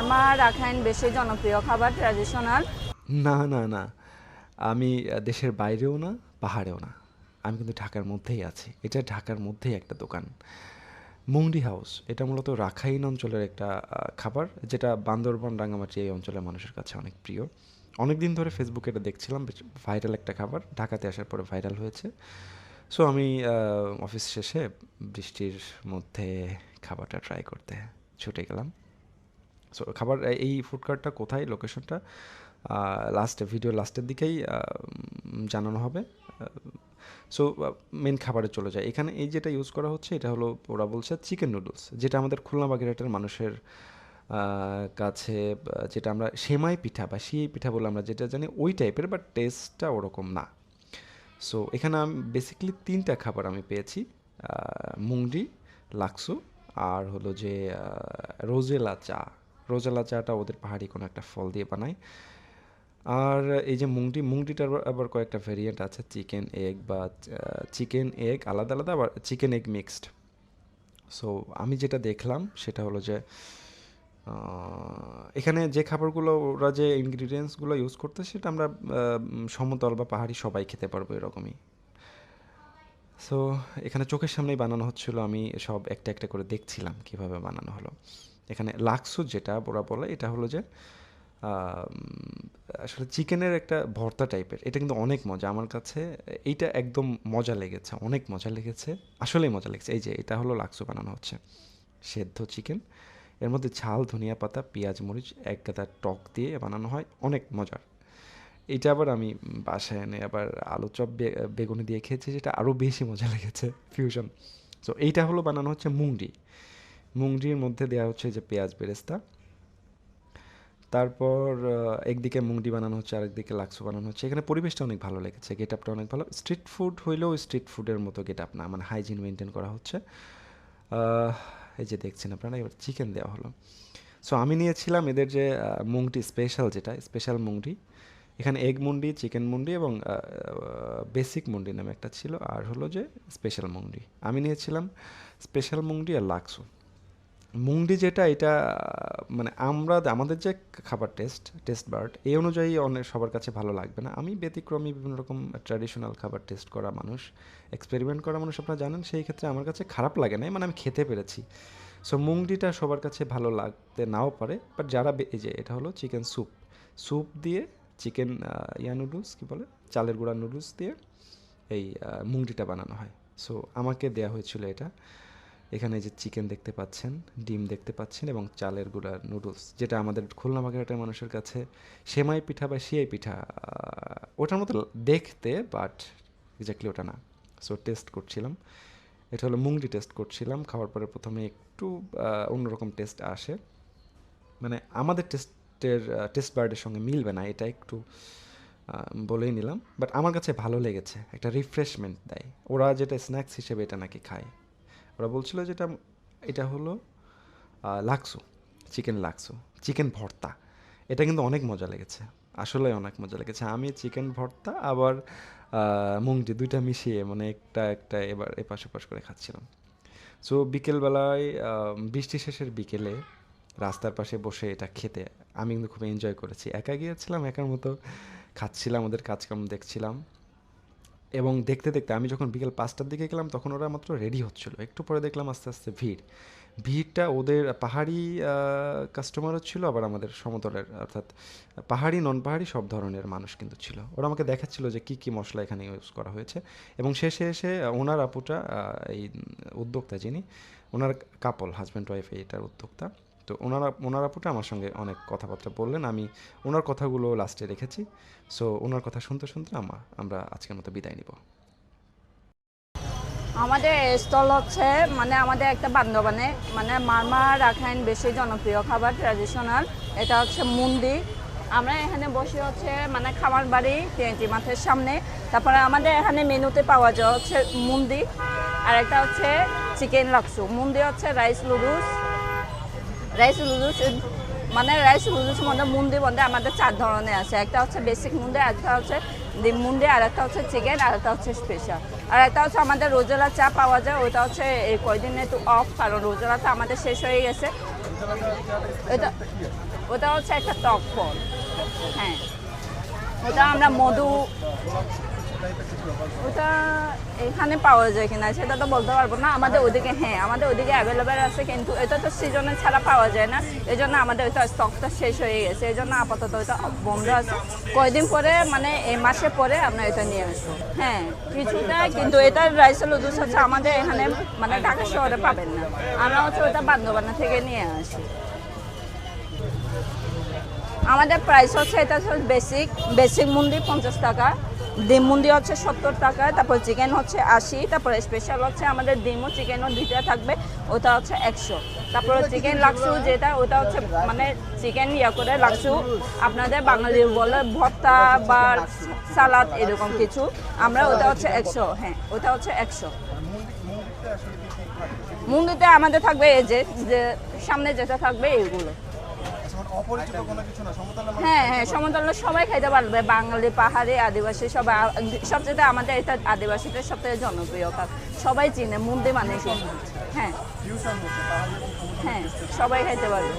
আমার রাখাইন বেশি জনপ্রিয় খাবার ট্র্যাডিশনাল না না না। আমি দেশের বাইরেও না, পাহাড়েও না। আমি কিন্তু ঢাকার মধ্যেই আছি। এটা ঢাকার মধ্যেই একটা দোকান। মুংডি হাউস, এটা মূলত রাখাইন অঞ্চলের একটা খাবার, যেটা বান্দরবান রাঙামাটি এই অঞ্চলের মানুষের কাছে অনেক প্রিয়। অনেক দিন ধরে ফেসবুকে এটা দেখছিলাম ভাইরাল একটা খাবার। ঢাকাতে আসার পরে ভাইরাল হয়েছে। সো আমি অফিস শেষে বৃষ্টির মধ্যে খাবারটা ট্রাই করতে ছুটে গেলাম। সো খাবার এই ফুড কার্টটা কোথায় লোকেশনটা লাস্ট ভিডিও লাস্টের দিকেই জানানো হবে। সো মেন খাবারে চলে যায়। এখানে এই যেটা ইউজ করা হচ্ছে, এটা হলো ওরা বলছে চিকেন নুডলস যেটা আমাদের খুলনা বাগেরহাটের মানুষের কাছে যেটা আমরা সেমাই পিঠা বা সিই পিঠা বলে আমরা যেটা জানি, ওই টাইপের বাট টেস্টটা ওরকম না। সো এখানে আমি বেসিক্যালি তিনটা খাবার আমি পেয়েছি মুংডি লাক্সু, আর হলো যে রোজেলা চা। রোজেলা চাটা ওদের পাহাড়ি কোনো একটা ফল দিয়ে বানায়। আর এই যে মুংটি, মুংটিটার আবার- কয়েকটা ভেরিয়েন্ট আছে, চিকেন এগ বা চিকেন এগ আলাদা আলাদা, আবার চিকেন এগ মিক্সড সো আমি যেটা দেখলাম সেটা হলো যে এখানে যে খাবারগুলো ওরা যে ইনগ্রিডিয়েন্টসগুলো ইউজ করতে সেটা আমরা সমতল বা পাহাড়ি সবাই খেতে পারব এরকমই। সো এখানে চোখের সামনেই বানানো হচ্ছিল, আমি সব একটা একটা করে দেখছিলাম কীভাবে বানানো হলো। এখানে লাক্সু যেটা ওরা বলে, এটা হলো যে আসলে চিকেনের একটা ভর্তা টাইপের। এটা কিন্তু অনেক মজা। আমার কাছে এইটা একদম মজা লেগেছে, অনেক মজা লেগেছে, আসলেই মজা লেগেছে। এই যে, এটা হলো লাক্সু বানানো হচ্ছে। সেদ্ধ চিকেন, এর মধ্যে ঝাল, ধনিয়া পাতা, পেঁয়াজ, মরিচ, এক গাদা টক দিয়ে বানানো হয়। অনেক মজার। এটা আবার আমি বাসায় এনে আবার আলু চপ বেগুনি দিয়ে খেয়েছি, যেটা আরও বেশি মজা লেগেছে ফিউশন সো এইটা হলো বানানো হচ্ছে মুংডি মুংডির মধ্যে দেওয়া হচ্ছে যে পেঁয়াজ বেরেস্তা। তারপর একদিকে মুংডি বানানো হচ্ছে, আরেকদিকে লাক্সু বানানো হচ্ছে। এখানে পরিবেশটা অনেক ভালো লেগেছে গেট আপটা অনেক ভালো। স্ট্রিট ফুড হইলেও স্ট্রিট ফুডের মতো গেট আপ না মানে হাইজিন মেনটেন করা হচ্ছে। এই যে দেখছেন আপনারা, এবার চিকেন দেওয়া হলো। সো আমি নিয়েছিলাম এদের যে মুংটি স্পেশাল যেটা, স্পেশাল মুংডি এখানে এগ মুন্ডি, চিকেন মুন্ডি এবং বেসিক মুন্ডি নামে একটা ছিল, আর হলো যে স্পেশাল মুংডি আমি নিয়েছিলাম স্পেশাল মুংডি আর লাক্সু। মুংডি যেটা, এটা মানে আমরা, আমাদের যে খাবার টেস্ট টেস্ট বার্ড, এই অনুযায়ী অনেক সবার কাছে ভালো লাগবে না। আমি ব্যতিক্রমী বিভিন্ন রকম ট্র্যাডিশনাল খাবার টেস্ট করা মানুষ, এক্সপেরিমেন্ট করা মানুষ আপনারা জানেন, সেই ক্ষেত্রে আমার কাছে খারাপ লাগে না মানে আমি খেতে পেরেছি। সো মুংডিটা সবার কাছে ভালো লাগতে নাও পারে বাট যারা এই যে, এটা হলো চিকেন স্যুপ। স্যুপ দিয়ে চিকেন ইয়া নুডলস, কী বলে? চালের গুঁড়া নুডলস দিয়ে এই মুংডিটা বানানো হয়। সো আমাকে দেয়া হয়েছিল এটা। এখানে যে চিকেন দেখতে পাচ্ছেন, ডিম দেখতে পাচ্ছেন এবং চালের গুঁড়ার নুডলস, যেটা আমাদের খুলনা বাগেরহাটের মানুষের কাছে সেমাই পিঠা বা সিয়াই পিঠা ওটার মতো দেখতে বাট এক্স্যাক্টলি ওটা না। সো টেস্ট করছিলাম। এটা হলো মুংডি টেস্ট করছিলাম, খাওয়ার পরে প্রথমে একটু অন্যরকম টেস্ট আসে। মানে আমাদের টেস্টের টেস্ট বার্ডের সঙ্গে মিলবে না, এটা একটু বলেই নিলাম। বাট আমার কাছে ভালো লেগেছে, একটা রিফ্রেশমেন্ট দেয়। ওরা যেটা স্ন্যাক্স হিসেবে এটা নাকি খায়। ওরা বলছিল যেটা এটা হলো লাক্সো, চিকেন লাক্সো, চিকেন ভর্তা। এটা কিন্তু অনেক মজা লেগেছে। আসলে অনেক মজা লেগেছে। আমি চিকেন ভর্তা, আবার মুংটি দুইটা মিশিয়ে মানে একটা একটা এবার এপাশ ওপাশ করে খাচ্ছিলাম। সো বিকেলবেলায় বৃষ্টি শেষের বিকেলে রাস্তার পাশে বসে এটা খেতে আমি কিন্তু খুব এনজয় করেছি। একা গিয়েছিলাম, একার মতো খাচ্ছিলাম, ওদের কাজকাম দেখছিলাম। এবং দেখতে দেখতে আমি যখন বিকেল পাঁচটার দিকে গেলাম, তখন ওরা মাত্র রেডি হচ্ছিল। একটু পরে দেখলাম আস্তে আস্তে ভিড়। ভিড়টা ওদের পাহাড়ি কাস্টমারও ছিল, আবার আমাদের সমতলের, অর্থাৎ পাহাড়ি নন পাহাড়ি সব ধরনের মানুষ কিন্তু ছিল। ওরা আমাকে দেখাচ্ছিল যে কী কী মশলা এখানে ইউজ করা হয়েছে। এবং শেষে এসে ওনার আপুটা এই উদ্যোক্তা যিনি, ওনার কাপল হাজব্যান্ড ওয়াইফ এটার উদ্যোক্তা তো ওনারা, ওনার আপুটা আমার সঙ্গে অনেক কথাবার্তা বললেন। আমি ওনার কথাগুলো লাস্টে রেখেছি। সো ওনার কথা শুনতে শুনতে আমা, আমরা আজকের মতো বিদায় নিব। আমাদের স্টল হচ্ছে মানে আমাদের একটা বান্ধবানে মানে মারমা রাখাইন বেশি জনপ্রিয় খাবার ট্র্যাডিশনাল এটা হচ্ছে মুন্দি আমরা এখানে বসে হচ্ছে মানে খামার বাড়ি, টিএনটি মাঠের সামনে। তারপরে আমাদের এখানে মেনুতে পাওয়া যায় হচ্ছে মুন্দি আর একটা হচ্ছে চিকেন লাক্সু। মুন্দি হচ্ছে রাইস লুডুস রাইস লুডুস মানে রাইস লুডুস মধ্যে মুন্দি মধ্যে আমাদের চার ধরনের আছে। একটা হচ্ছে বেসিক মুন্দি একটা হচ্ছে ডিম মুন্দি আর একটা হচ্ছে চিকেন আর একটা হচ্ছে স্পেশাল আর একটা হচ্ছে আমাদের রোজেলা চা পাওয়া যায়, ওটা হচ্ছে এই কয়দিন একটু অফ কারণ রোজেলাটা আমাদের শেষ হয়ে গেছে। এটা ওটা হচ্ছে একটা টক ফল। হ্যাঁ। ওটা আমরা মধু ওটা এখানে পাওয়া যায় কিনা সেটা তো বলতে পারব না। আমাদের ওদিকে হ্যাঁ আমাদের ওদিকে অ্যাভেলেবেল আছে কিন্তু এটা তো সিজনে ছাড়া পাওয়া যায় না। এই জন্য আমাদের ওইটা স্টকটা শেষ হয়ে গেছে। এই জন্য আপাতত ওইটা বন্ধ আছে। কয়দিন পরে মানে এই মাসে পরে আমরা এটা নিয়ে আসব। হ্যাঁ কিছুটা কিন্তু এটার রাইসেল লুদুস হচ্ছে আমাদের এখানে মানে ঢাকা শহরে পাবেন না। আমরা হচ্ছে ওটা বান্দরবানা থেকে নিয়ে আসি। আমাদের প্রাইস হচ্ছে এটা বেসিক বেসিক মুন্দি পঞ্চাশ টাকা। ডিম মুন্দি হচ্ছে সত্তর টাকা তারপর চিকেন হচ্ছে আশি তারপরে স্পেশাল হচ্ছে আমাদের ডিমও চিকেনও দুইটা থাকবে ওটা হচ্ছে একশো। তারপরে চিকেন লাক্সু যেটা ওটা হচ্ছে মানে চিকেন ইয়া করে লাক্সু। আপনাদের বাঙালির বলে ভর্তা বা সালাদ এরকম কিছু। আমরা ওটা হচ্ছে একশো হ্যাঁ ওটা হচ্ছে একশো। মুন্দিতে আমাদের থাকবে এই যে সামনে যেটা থাকবে এগুলো অপরিচিত কোনো কিছু না সমতলে হ্যাঁ হ্যাঁ সমতল সবাই খাইতে পারবে। বাঙালি পাহাড়ে আদিবাসী সবাই সবচেয়ে আমাদের এটা আদিবাসীদের সবচেয়ে জনপ্রিয় কাজ। সবাই চিনে মুন্দি মানে হ্যাঁ। হ্যাঁ সবাই খাইতে পারবে।